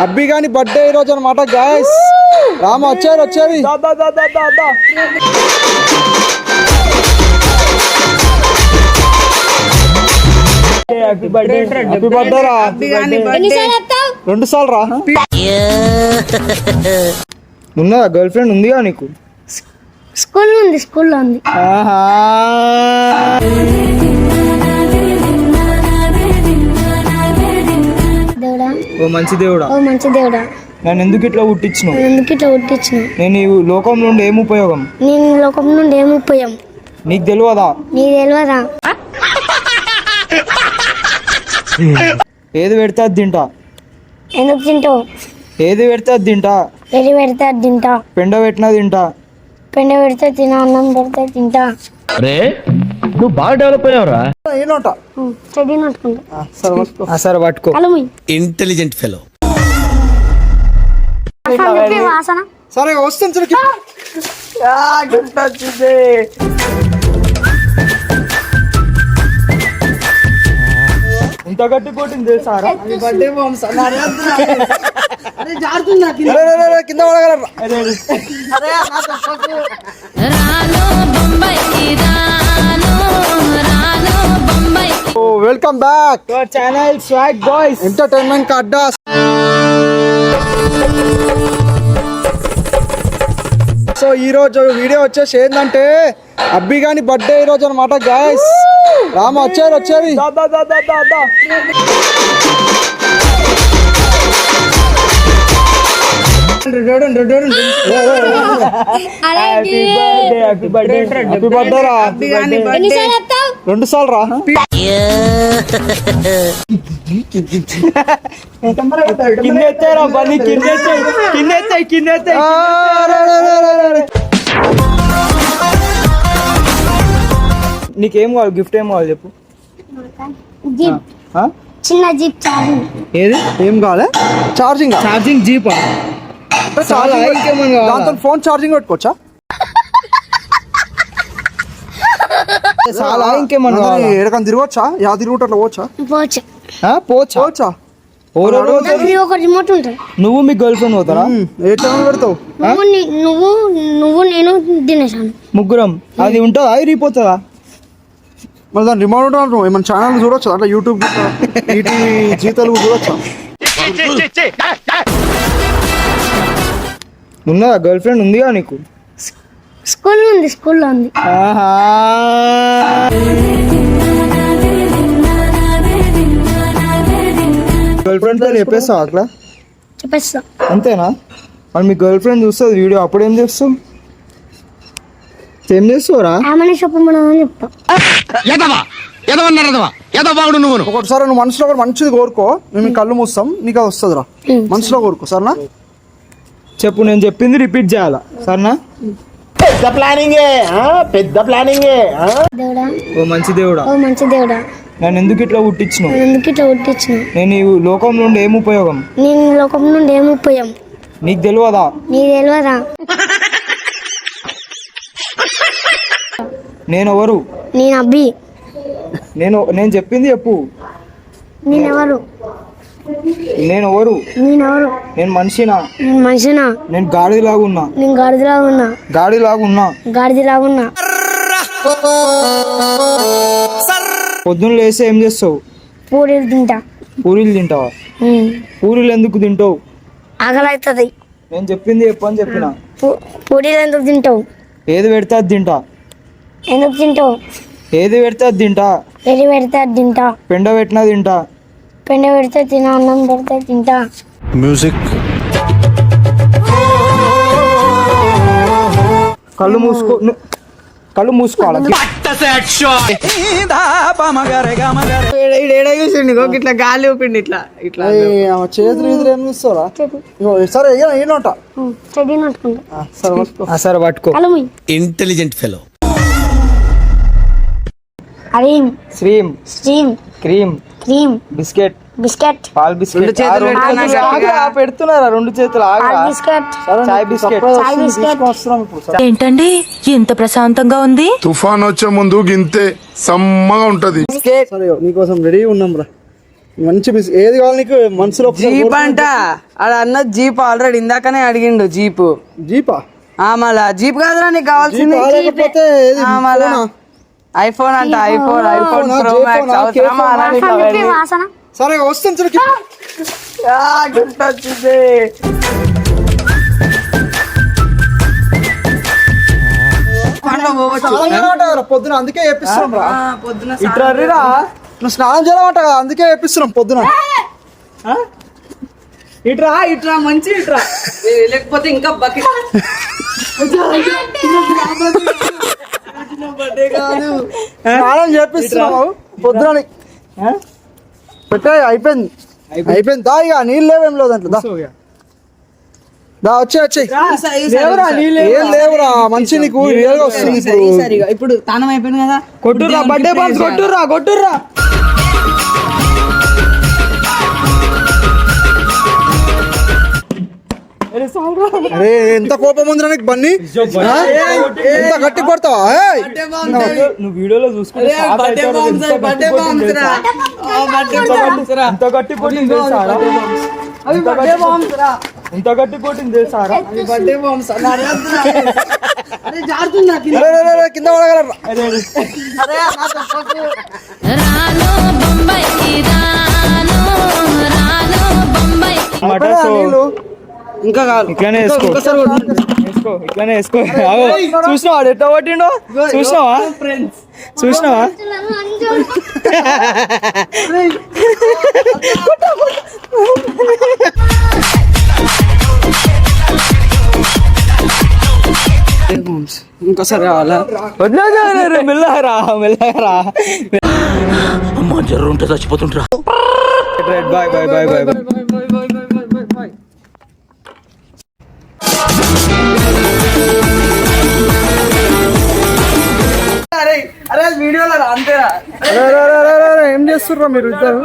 అబ్బి గాని బర్త్డే ఈ రోజు అనమాట గాయస్ రామ వచ్చారు వచ్చారు. రెండు సార్లు రా. ఉన్నదా గర్ల్ ఫ్రెండ్ ఉందిగా నీకు? స్కూల్ ఉంది స్కూల్లో ఉంది. ఆహా. ఓ మంచి దేవుడా? ఓ మంచి దేవుడా? నన్ను ఎందుకు ఇట్లా పుట్టించినావు? నేను ఎందుకు ఇట్లా పుట్టించిన నేను ఈ లోకంలో ఉండి ఏం ఉపయోగం? నేను ఈ లోకం నుండి ఏమి ఉపయోగం? నీకు తెలియదా నీ తెలియదా ఏది పెడితే అది తింటా? ఎందుకు తింటావు? ఏది పెడితే అది తింటా? పెరి పెడితే అది తింటా? పెండ పెట్టినా తింటా? పెండ పెడితే తిన అన్నం పెడితే తింటా? రే నువ్వు బాగా డెవలప్ అయ్యావురా. సరే పట్టుకో. ఇంటెలిజెంట్ ఫెలో వాసన సరే వస్తుంది ఇంత గట్టి కొట్టింది సారా కింద? పడగలరా? Welcome back to our channel swag boys entertainment కా అడ్డా సో ఈ రోజు వీడియో వచ్చేసి ఏంటంటే అబ్బి గాని బర్త్డే ఈ రోజు అనమాట గాయస్ రామ వచ్చారు వచ్చారు. హ్యాపీ బర్త్డే రా ఎన్నిసార్లు వస్తావు రెండు సార్లు రా. కింద ఎత్తారా బండి కింద ఎత్తాయి కింద ఎత్తాయి కింద ఎత్తాయి నీకేం కావాలి? గిఫ్ట్ ఏం కావాలి చెప్పు? చిన్న జీప్ చార్జింగ్ ఏది? ఏం కావాలి? ఛార్జింగ్? ఛార్జింగ్ జీపా? దాంతో ఫోన్ ఛార్జింగ్ పెట్టుకోవచ్చా? చాలా ఇంకేమన్నా ఎడకని తిరగవచ్చా యా తిరుగుట అట్లా పోవచ్చా? పోవచ్చు. పోవచ్చా? పోవచ్చా? నువ్వు మీ గర్ల్ ఫ్రెండ్ పోతారా? ఏ టైం పెడతావు? నువ్వు నువ్వు నువ్వు నేను తినేసాను ముగ్గురం. అది ఉంటుందా? అయిపోతుందా మరి దాని రిమోట్ ఉంటాను ఏమైనా ఛానల్ చూడొచ్చు? అట్లా యూట్యూబ్ ఈటీవీ జీతాలు చూడొచ్చా? ఉన్నదా? గర్ల్ ఫ్రెండ్ ఉందిగా నీకు? స్కూల్ ఉంది స్కూల్లో ఉంది. ఆహా. గర్ల్ ఫ్రెండ్ పేరు చెప్పేస్తావు అట్లా? చెప్పేస్తా. అంతేనా? మరి మీ గర్ల్ ఫ్రెండ్ చూస్తుంది వీడియో అప్పుడు ఏం చేస్తావు ఏం చేస్తావురా? ఆమెనే చెప్పమని చెప్తా ఎదవా? ఎదవన్నారు ఎదవా? ఎదవ బాగుడు నువ్వు. ఒకటిసారి నువ్వు మనసులో కూడా మంచిది కోరుకో మేము కళ్ళు మూస్తాం నీకు అది వస్తుందిరా. మనసులో కోరుకో సరేనా? చెప్పు నేను చెప్పింది రిపీట్ చేయాలా? సరేనా? దేవుడా? ఓ మంచి దేవుడా? ఓ మంచి దేవుడా? నన్ను ఎందుకు ఇట్లా పుట్టించినావు? నేను ఎందుకు ఇట్లా పుట్టించిన నేను ఈ లోకంలో ఉండి ఏం ఉపయోగం? నేను లోకం నుండి ఏమి ఉపయోగం? నీకు తెలియదా? నీ తెలియదా? నేను ఎవరు నేను అబ్బి. నేను నేను చెప్పింది చెప్పు. నేనెవరు? నేను ఎవరు నేనెవరు? నేను మనిషినా? నేను మనిషినా? నేను గాడిలాగా ఉన్నా నేను గాడిదలాగా ఉన్నా గాడిలాగా ఉన్నా గాడిదలాగా ఉన్నా పొద్దున్న లేస్తే ఏం చేస్తావు? పూరీలు తింటా. పూరీలు తింటావా. పూరీలు ఎందుకు తింటావు? ఆకలి అవుతుంది నేను చెప్పింది చెప్పిన. పూ- పూరీలు ఎందుకు తింటావు? ఏది పెడితే అది తింటా. ఎందుకు తింటావు? ఏది పెడితే అది తింటా. పెరి పెడితే అది తింటా. పెండ పెట్టినా తింటా. పెండ పెడితే తిన అన్నం పెడితే తింటా. మ్యూజిక్ కళ్ళు మూసుకో ను- కళ్ళు మూసుకోవాలి? ఇట్లా గాలి ఊపిండి ఇట్లా ఇట్లా. చేతులు ఎదురు ఏం చూస్తారా ఇగో, సరే నట్టుకుంటా పట్టుకో. ఆ, సరే పట్టుకో. కలము intelligent fellow అరీం stream steam cream cream. Biscuit biscuit. Paul biscuit. పెడుతున్నారా? రెండు చేతులు బిస్కెట్. చాయ్ బిస్కెట్. చాయ్ ఏంటండి? ఇంత ప్రశాంతంగా ఉంది? తుఫాన్ వచ్చే ముందు గింతే సమ్మగా ఉంటది. సరే నీకోసం రెడీ ఉన్నాం రా. మంచి బిస్ ఏది కావాలి నీకు? మనసులో జీప్. అంట. ఆడ అన్న జీప్ ఆల్రెడీ ఇందాకనే అడిగిండు జీప్. జీపా? ఆ మళ్ళా. జీప్ కాదురా నీకు కావాల్సింది? ఐఫోన్ అంట ఐఫోన్ ఐఫోన్ ప్రో మ్యాక్స్? అవసరమా వాసన. సరే వస్తాను చూడు. గుర్తొచ్చింది. పొద్దున అందుకే చేపిస్తున్నాం రా. పొద్దున ఇట్రా నువ్వు స్నానం చేయమంట కదా అందుకే చేపిస్తున్నాం పొద్దున. ఇట్రా ఇట్రా మంచి ఇట్రా ఏ, లేకపోతే ఇంకా బకెట్. స్నానం చేపిస్తున్నావు. పొద్దున పెట్టే అయిపోయింది. అయిపోయింది. దా ఇక నీళ్ళు లేవేం లేవు దాంట్లో దా. దా వచ్చే వచ్చే. లేవురా, నీళ్ళు ఏం లేవురా మంచి నీకు రియల్గా వస్తుంది ఇప్పుడు. ఇప్పుడు తానం అయిపోయింది కదా. కొట్టుర్రా బర్త్డే బాంబ్స్ కొట్టుర్రా కొట్టుర్రా. అరే ఎంత కోపం ఉందిరా నీకు బన్నీ? ఎంత గట్టి పడతావా ఏయ్! నువ్వు వీడియోలో చూసుకుంటే అరే, బర్త్డే బాంబ్స్ రా, బర్త్డే బాంబ్స్ రా. ఆ, బర్త్డే ఇంకా కాదు. ఇట్లానే వేసుకో. వేసుకో ఇట్లానే వేసుకో. చూసినావా? వాడు ఎట్లా కొట్టిండో చూసినావా? చూసినావా? ఇంకోసారి కావాలా వదిలేదు మెల్లగరా మెల్లగరా అమ్మా ఉంటే చచ్చిపోతుంటరా bye bye bye bye bye అరే అరే వీడియోలో రా అంతేరా అరే, అరే, అరే, అరే, అరే, ఏం చేస్తుర్రా మీరు ఇద్దరు?